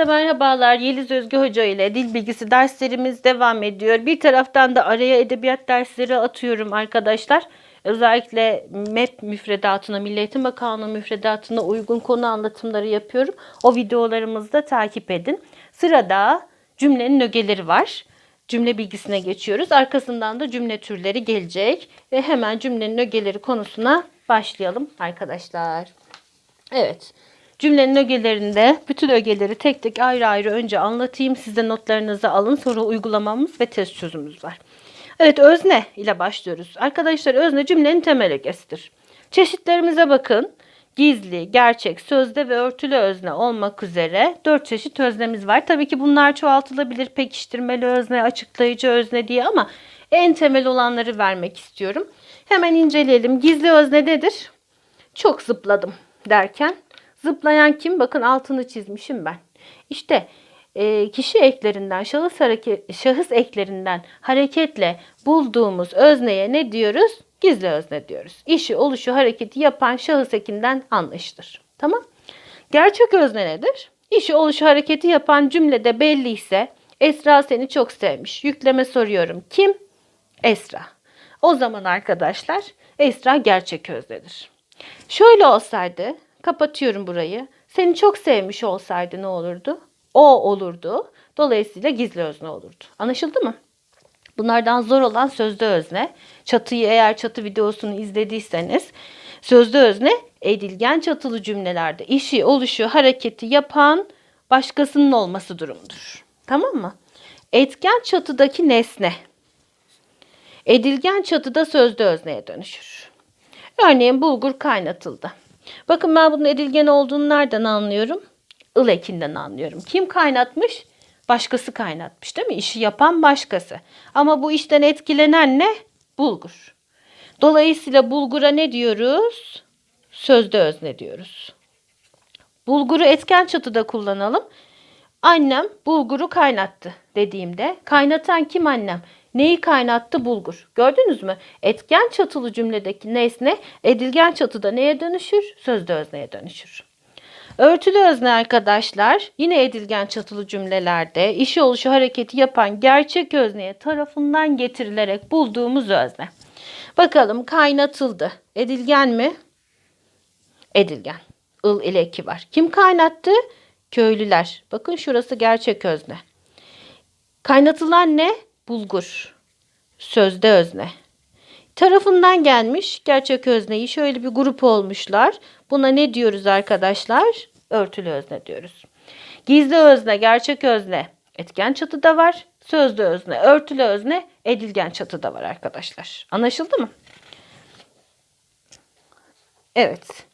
Herkese merhabalar. Yeliz Özgü Hoca ile dil bilgisi derslerimiz devam ediyor. Bir taraftan da araya edebiyat dersleri atıyorum arkadaşlar. Özellikle MEP müfredatına, Milli Eğitim Bakanlığı müfredatına uygun konu anlatımları yapıyorum. O videolarımızı da takip edin. Sırada cümlenin ögeleri var. Cümle bilgisine geçiyoruz. Arkasından da cümle türleri gelecek. Ve hemen cümlenin ögeleri konusuna başlayalım arkadaşlar. Evet. Cümlenin ögelerinde bütün ögeleri tek tek ayrı ayrı önce anlatayım. Siz de notlarınızı alın. Sonra uygulamamız ve test çözümümüz var. Evet özne ile başlıyoruz. Arkadaşlar özne cümlenin temel ögesidir. Çeşitlerimize bakın. Gizli, gerçek, sözde ve örtülü özne olmak üzere dört çeşit öznemiz var. Tabii ki bunlar çoğaltılabilir. Pekiştirmeli özne, açıklayıcı özne diye ama en temel olanları vermek istiyorum. Hemen inceleyelim. Gizli özne nedir? Çok zıpladım derken zıplayan kim? Bakın altını çizmişim ben. İşte e, kişi eklerinden, şahıs hareket, şahıs eklerinden hareketle bulduğumuz özneye ne diyoruz? Gizli özne diyoruz. İşi, oluşu, hareketi yapan şahıs ekinden anlaşılır. Tamam? Gerçek özne nedir? İşi, oluşu, hareketi yapan cümlede belli ise Esra seni çok sevmiş. Yükleme soruyorum. Kim? Esra. O zaman arkadaşlar Esra gerçek öznedir. Şöyle olsaydı, kapatıyorum burayı. Seni çok sevmiş olsaydı ne olurdu? O olurdu. Dolayısıyla gizli özne olurdu. Anlaşıldı mı? Bunlardan zor olan sözlü özne. Çatıyı eğer çatı videosunu izlediyseniz sözlü özne edilgen çatılı cümlelerde işi, oluşu, hareketi yapan başkasının olması durumudur. Tamam mı? Etken çatıdaki nesne edilgen çatıda sözlü özneye dönüşür. Örneğin bulgur kaynatıldı. Bakın ben bunun edilgen olduğunu nereden anlıyorum? Il ekinden anlıyorum. Kim kaynatmış? Başkası kaynatmış değil mi? İşi yapan başkası. Ama bu işten etkilenen ne? Bulgur. Dolayısıyla bulgura ne diyoruz? Sözde özne diyoruz. Bulguru etken çatıda kullanalım. Annem bulguru kaynattı dediğimde kaynatan kim annem? Neyi kaynattı? Bulgur. Gördünüz mü? Etken çatılı cümledeki nesne edilgen çatıda neye dönüşür? Sözde özneye dönüşür. Örtülü özne arkadaşlar yine edilgen çatılı cümlelerde işi oluşu hareketi yapan gerçek özneye tarafından getirilerek bulduğumuz özne. Bakalım kaynatıldı. Edilgen mi? Edilgen. Il ile eki var. Kim kaynattı? Köylüler. Bakın şurası gerçek özne. Kaynatılan ne? Bulgur. Sözde özne. Tarafından gelmiş gerçek özneyi şöyle bir grup olmuşlar. Buna ne diyoruz arkadaşlar? Örtülü özne diyoruz. Gizli özne, gerçek özne etken çatıda var. Sözlü özne, örtülü özne edilgen çatıda var arkadaşlar. Anlaşıldı mı? Evet.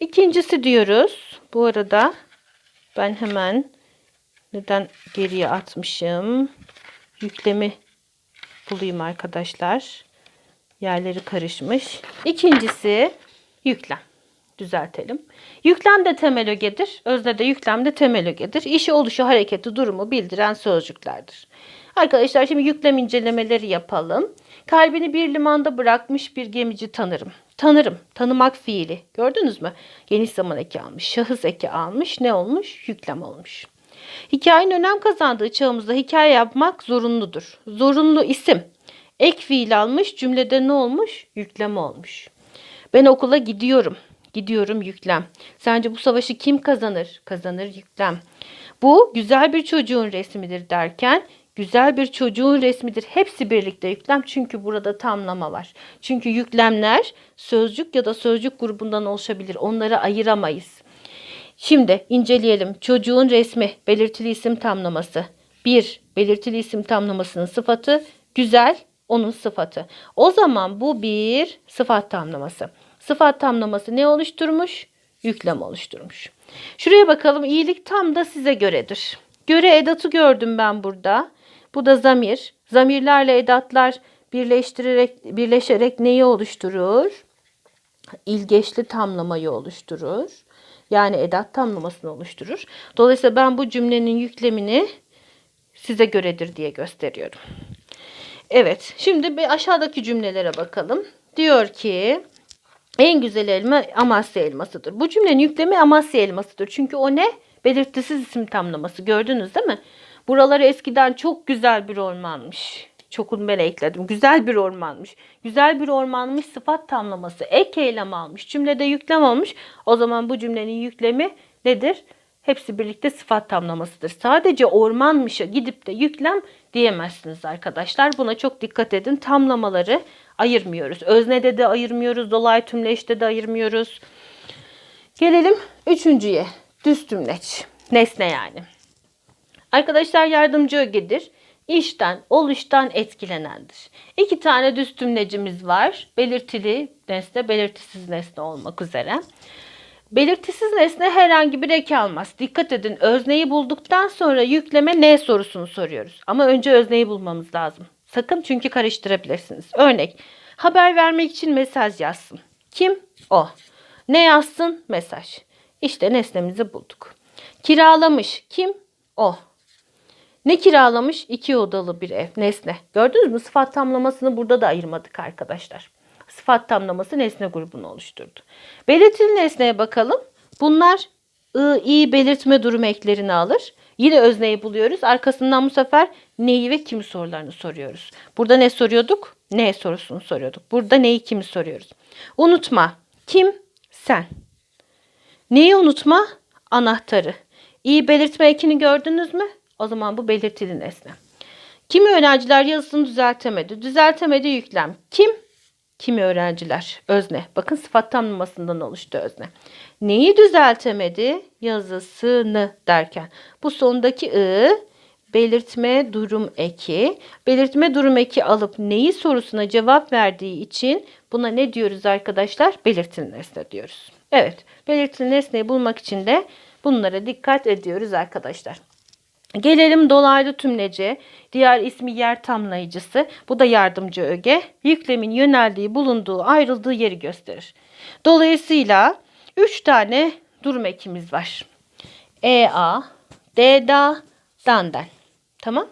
İkincisi diyoruz. Bu arada ben hemen neden geriye atmışım? Yüklemi bulayım arkadaşlar. Yerleri karışmış. İkincisi yüklem. Düzeltelim. Yüklem de temel ögedir. Özne de yüklem de temel ögedir. İşi oluşu hareketi durumu bildiren sözcüklerdir. Arkadaşlar şimdi yüklem incelemeleri yapalım. Kalbini bir limanda bırakmış bir gemici tanırım. Tanırım. Tanımak fiili. Gördünüz mü? Geniş zaman eki almış. Şahıs eki almış. Ne olmuş? Yüklem olmuş. Hikayenin önem kazandığı çağımızda hikaye yapmak zorunludur. Zorunlu isim. Ek fiil almış cümlede ne olmuş? Yükleme olmuş. Ben okula gidiyorum. Gidiyorum yüklem. Sence bu savaşı kim kazanır? Kazanır yüklem. Bu güzel bir çocuğun resmidir derken güzel bir çocuğun resmidir. Hepsi birlikte yüklem çünkü burada tamlama var. Çünkü yüklemler sözcük ya da sözcük grubundan oluşabilir. Onları ayıramayız. Şimdi inceleyelim. Çocuğun resmi belirtili isim tamlaması. Bir belirtili isim tamlamasının sıfatı güzel onun sıfatı. O zaman bu bir sıfat tamlaması. Sıfat tamlaması ne oluşturmuş? Yüklem oluşturmuş. Şuraya bakalım. İyilik tam da size göredir. Göre edatı gördüm ben burada. Bu da zamir. Zamirlerle edatlar birleştirerek birleşerek neyi oluşturur? İlgeçli tamlamayı oluşturur. Yani edat tamlamasını oluşturur. Dolayısıyla ben bu cümlenin yüklemini size göredir diye gösteriyorum. Evet, şimdi bir aşağıdaki cümlelere bakalım. Diyor ki en güzel elma Amasya elmasıdır. Bu cümlenin yüklemi Amasya elmasıdır. Çünkü o ne? Belirtisiz isim tamlaması gördünüz değil mi? Buraları eskiden çok güzel bir ormanmış. Çokun ben ekledim. Güzel bir ormanmış. Güzel bir ormanmış sıfat tamlaması. Ek eylem almış. Cümlede yüklem olmuş. O zaman bu cümlenin yüklemi nedir? Hepsi birlikte sıfat tamlamasıdır. Sadece ormanmışa gidip de yüklem diyemezsiniz arkadaşlar. Buna çok dikkat edin. Tamlamaları ayırmıyoruz. Öznede de ayırmıyoruz. Dolay tümleçte de ayırmıyoruz. Gelelim üçüncüye. Düz tümleç. Nesne yani. Arkadaşlar yardımcı ögedir. İşten, oluştan etkilenendir. İki tane düz tümlecimiz var. Belirtili nesne, belirtisiz nesne olmak üzere. Belirtisiz nesne herhangi bir eki almaz. Dikkat edin özneyi bulduktan sonra yükleme ne sorusunu soruyoruz. Ama önce özneyi bulmamız lazım. Sakın çünkü karıştırabilirsiniz. Örnek haber vermek için mesaj yazsın. Kim? O. Ne yazsın? Mesaj. İşte nesnemizi bulduk. Kiralamış. Kim? O. Ne kiralamış? İki odalı bir ev. Nesne. Gördünüz mü? Sıfat tamlamasını burada da ayırmadık arkadaşlar. Sıfat tamlaması nesne grubunu oluşturdu. Belirtili nesneye bakalım. Bunlar ı, i belirtme durum eklerini alır. Yine özneyi buluyoruz. Arkasından bu sefer neyi ve kimi sorularını soruyoruz. Burada ne soruyorduk? Ne sorusunu soruyorduk. Burada neyi kimi soruyoruz. Unutma. Kim? Sen. Neyi unutma? Anahtarı. İyi belirtme ekini gördünüz mü? O zaman bu belirtili nesne. Kimi öğrenciler yazısını düzeltemedi. Düzeltemedi yüklem. Kim? Kimi öğrenciler? Özne. Bakın sıfat tamlamasından oluştu özne. Neyi düzeltemedi? Yazısını derken. Bu sondaki ı belirtme durum eki. Belirtme durum eki alıp neyi sorusuna cevap verdiği için buna ne diyoruz arkadaşlar? Belirtili nesne diyoruz. Evet, belirtili nesneyi bulmak için de bunlara dikkat ediyoruz arkadaşlar. Gelelim dolaylı tümlece. Diğer ismi yer tamlayıcısı. Bu da yardımcı öge. Yüklemin yöneldiği, bulunduğu, ayrıldığı yeri gösterir. Dolayısıyla 3 tane durum ekimiz var. EA, DDA, DANDEN. Tamam.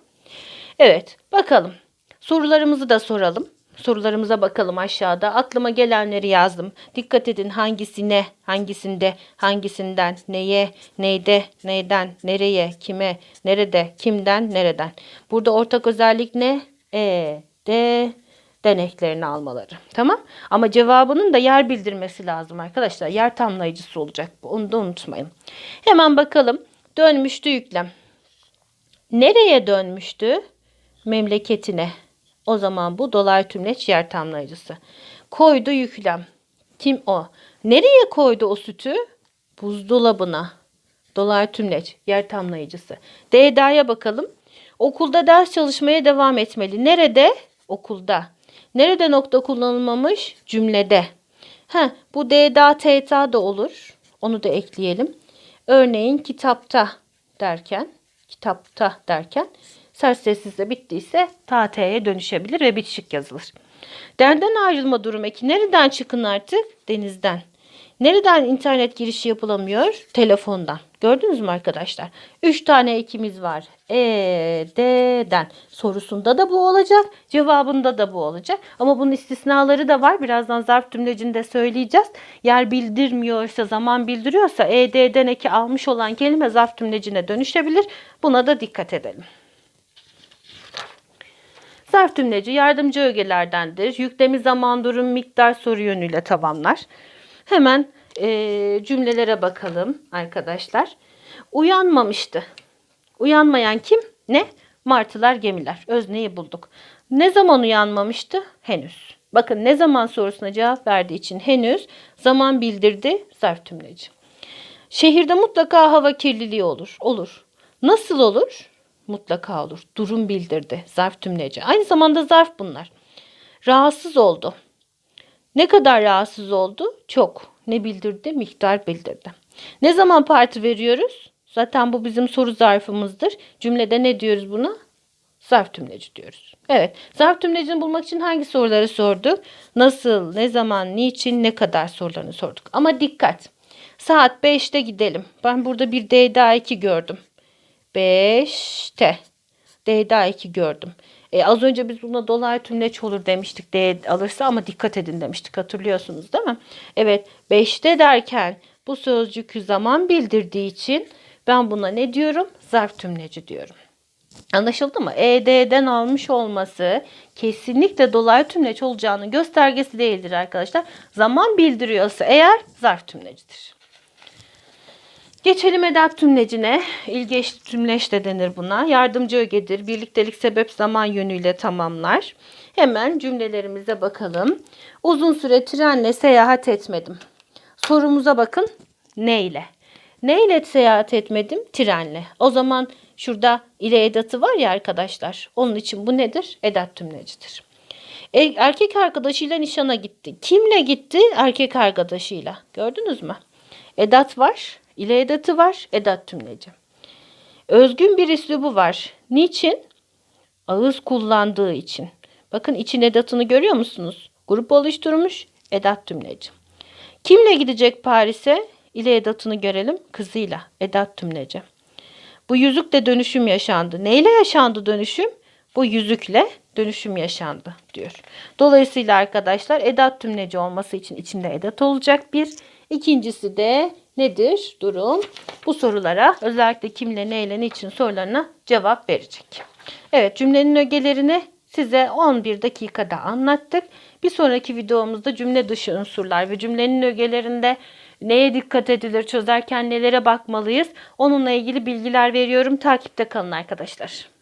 Evet bakalım. Sorularımızı da soralım. Sorularımıza bakalım aşağıda. Aklıma gelenleri yazdım. Dikkat edin hangisine, hangisinde, hangisinden, neye, neyde, neyden, nereye, kime, nerede, kimden, nereden. Burada ortak özellik ne? E, D, deneklerini almaları. Tamam? Ama cevabının da yer bildirmesi lazım arkadaşlar. Yer tamlayıcısı olacak. Onu da unutmayın. Hemen bakalım. Dönmüştü yüklem. Nereye dönmüştü? Memleketine. O zaman bu dolar tümleç yer tamlayıcısı. Koydu yüklem. Kim o? Nereye koydu o sütü? Buzdolabına. Dolar tümleç yer tamlayıcısı. D'da'ya bakalım. Okulda ders çalışmaya devam etmeli. Nerede? Okulda. Nerede nokta kullanılmamış? Cümlede. Ha, bu D'da T'da da olur. Onu da ekleyelim. Örneğin kitapta derken, kitapta derken Sers sessizle bittiyse ta t'ye dönüşebilir ve bitişik yazılır. Denden ayrılma durum eki nereden çıkın artık? Denizden. Nereden internet girişi yapılamıyor? Telefondan. Gördünüz mü arkadaşlar? Üç tane ekimiz var. E, D'den. Sorusunda da bu olacak. Cevabında da bu olacak. Ama bunun istisnaları da var. Birazdan zarf tümlecinde söyleyeceğiz. Yer bildirmiyorsa, zaman bildiriyorsa E, D'den eki almış olan kelime zarf tümlecine dönüşebilir. Buna da dikkat edelim. Zarf tümleci yardımcı ögelerdendir. Yüklemi zaman durum miktar soru yönüyle tamamlar. Hemen e, cümlelere bakalım arkadaşlar. Uyanmamıştı. Uyanmayan kim? Ne? Martılar, gemiler. Özneyi bulduk. Ne zaman uyanmamıştı? Henüz. Bakın ne zaman sorusuna cevap verdiği için henüz zaman bildirdi zarf tümleci. Şehirde mutlaka hava kirliliği olur. Olur. Nasıl olur? Mutlaka olur. Durum bildirdi. Zarf tümleci. Aynı zamanda zarf bunlar. Rahatsız oldu. Ne kadar rahatsız oldu? Çok. Ne bildirdi? Miktar bildirdi. Ne zaman parti veriyoruz? Zaten bu bizim soru zarfımızdır. Cümlede ne diyoruz buna? Zarf tümleci diyoruz. Evet. Zarf tümlecini bulmak için hangi soruları sorduk? Nasıl, ne zaman, niçin, ne kadar sorularını sorduk. Ama dikkat. Saat 5'te gidelim. Ben burada bir D'da 2 gördüm. 5'te. D'da 2 gördüm. E, az önce biz buna dolar tümleç olur demiştik D alırsa ama dikkat edin demiştik hatırlıyorsunuz değil mi? Evet 5'te derken bu sözcük zaman bildirdiği için Ben buna ne diyorum? Zarf tümleci diyorum. Anlaşıldı mı? ED'den almış olması kesinlikle dolaylı tümleç olacağının göstergesi değildir arkadaşlar. Zaman bildiriyorsa eğer zarf tümlecidir. Geçelim edat tümlecine. İlgeç tümleç de denir buna. Yardımcı ögedir. Birliktelik sebep zaman yönüyle tamamlar. Hemen cümlelerimize bakalım. Uzun süre trenle seyahat etmedim. Sorumuza bakın. Neyle? Neyle seyahat etmedim? Trenle. O zaman şurada ile edatı var ya arkadaşlar. Onun için bu nedir? Edat tümlecidir. E, erkek arkadaşıyla nişana gitti. Kimle gitti? Erkek arkadaşıyla. Gördünüz mü? Edat var. İle edatı var. Edat tümleci. Özgün bir üslubu var. Niçin? Ağız kullandığı için. Bakın için edatını görüyor musunuz? Grup oluşturmuş. Edat tümleci. Kimle gidecek Paris'e? İle edatını görelim. Kızıyla. Edat tümleci. Bu yüzükle dönüşüm yaşandı. Neyle yaşandı dönüşüm? Bu yüzükle dönüşüm yaşandı diyor. Dolayısıyla arkadaşlar edat tümleci olması için içinde edat olacak bir. İkincisi de nedir? Durum. Bu sorulara özellikle kimle, neyle, niçin sorularına cevap verecek. Evet cümlenin ögelerini size 11 dakikada anlattık. Bir sonraki videomuzda cümle dışı unsurlar ve cümlenin ögelerinde neye dikkat edilir, çözerken nelere bakmalıyız onunla ilgili bilgiler veriyorum. Takipte kalın arkadaşlar.